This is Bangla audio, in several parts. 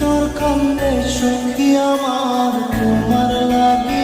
তোর কান্দে সঙ্গী আমার তোমার লাগে।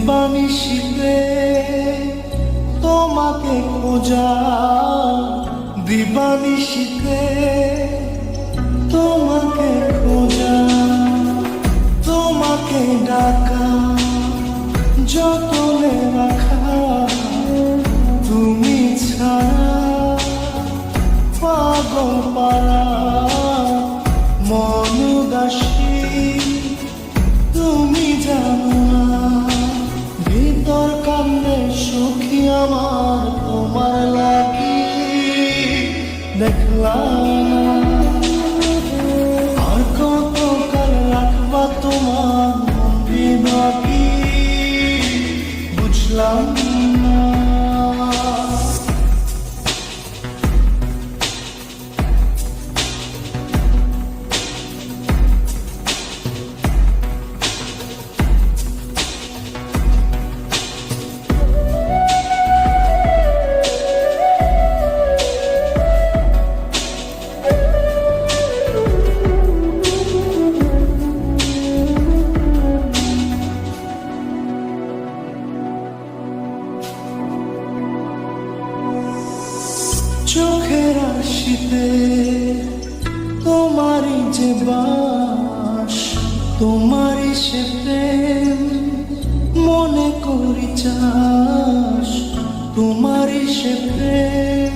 দিবানিশিতে তোমাকে খোঁজা দিবানিশিতে তোমাকে খোঁজা, তোমাকে ডাকা, যতনে রাখা, তুমি ছাড়া পাগল পারা মন আমার তোমার লাগি দেখলাম। আর কত কাল রাখবা তোমার বাকি বুঝলাম আশিতে তোমারই যে বাস, তোমারই সে প্রেম মনে করি চাস। তোমারই সে প্রেম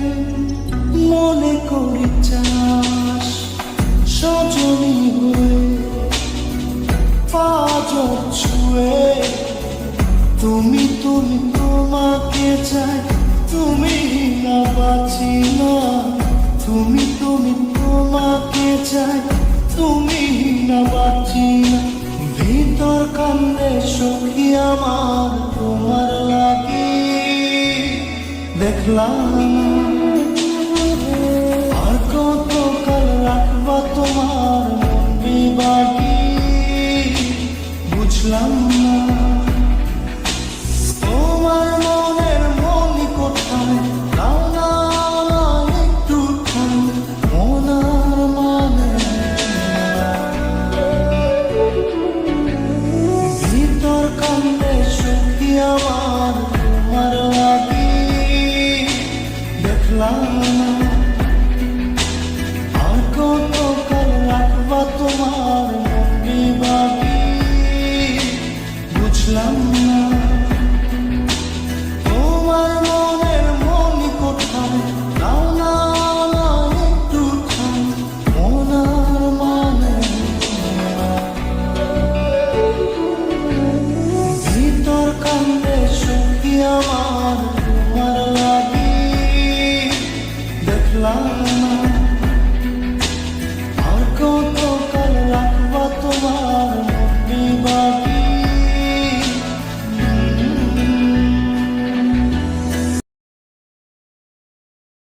মনে করি চাস। সজনী হয়ে পাঁচ ছুঁয়ে, তুমি তুমি তোমাকে চাই। কান্দে সখী আমার তোমার লাগি। দেখলাম